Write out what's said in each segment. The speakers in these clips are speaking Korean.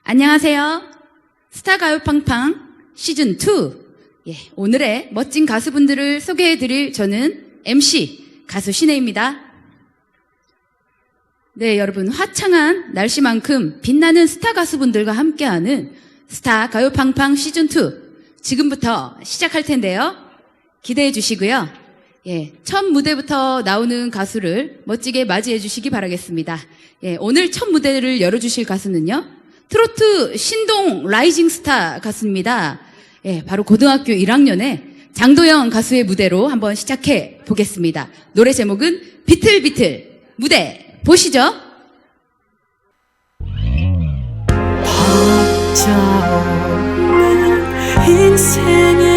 안녕하세요. 스타 가요팡팡 시즌 2. 예, 오늘의 멋진 가수분들을 소개해 드릴 저는 MC 가수 신혜입니다. 네, 여러분 화창한 날씨만큼 빛나는 스타 가수분들과 함께하는 스타 가요팡팡 시즌 2. 지금부터 시작할 텐데요. 기대해 주시고요. 예, 첫 무대부터 나오는 가수를 멋지게 맞이해 주시기 바라겠습니다. 예, 오늘 첫 무대를 열어주실 가수는요. 트로트 신동 라이징 스타 가수입니다. 예, 바로 고등학교 1학년에 장도영 가수의 무대로 한번 시작해 보겠습니다. 노래 제목은 비틀비틀 무대 보시죠. 박자 인생의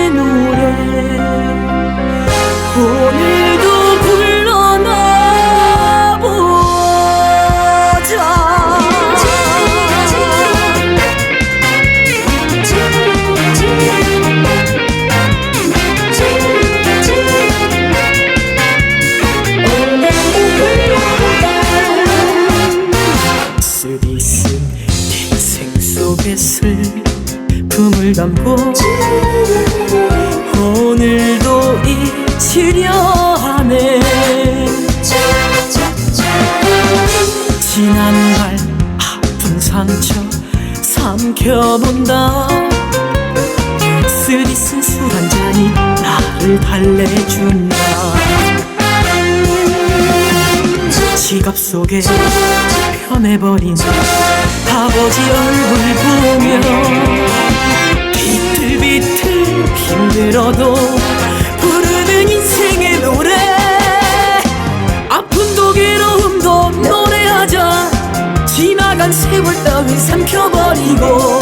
속의 슬픔을 담고 오늘도 잊으려 하네. 지난 날 아픈 상처 삼켜본다. 쓰디쓴 술한 잔이 나를 달래준다. 지갑 속에 편해버린 아버지 얼굴 보며 비틀비틀 힘들어도 부르는 인생의 노래. 아픔도 괴로움도 노래하자. 지나간 세월 따위 삼켜버리고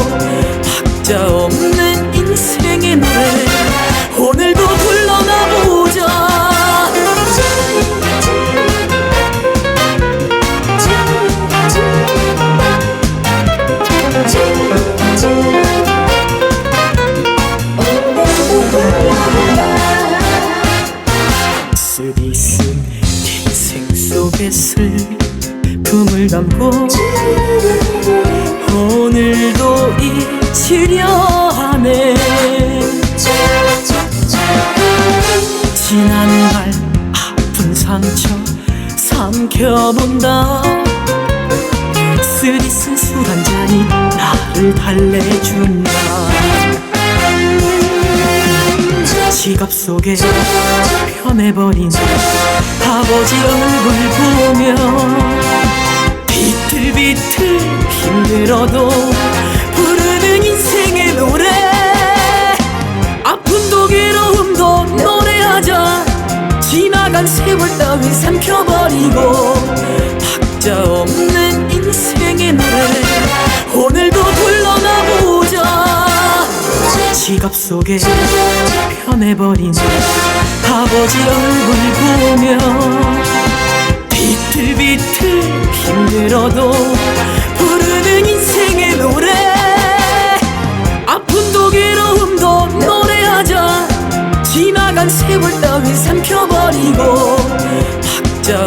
속의 슬픔을 담고 오늘도 잊으려 하네. 지난 날 아픈 상처 삼켜본다. 쓰디쓴 술 한 잔이 나를 달래준다. 지갑 속에 편해버린 아버지 얼굴 보며 비틀비틀 힘들어도 부르는 인생의 노래. 아픔도 괴로움도 노래하자. 지나간 세월 따위 삼켜버리고 시각 속에 변해버린 아버지 얼굴 보며 비틀비틀 힘들어도 부르는 인생의 노래. 아픔도 괴로움도 노래하자. 지나간 세월 따윈 삼켜버리고 박자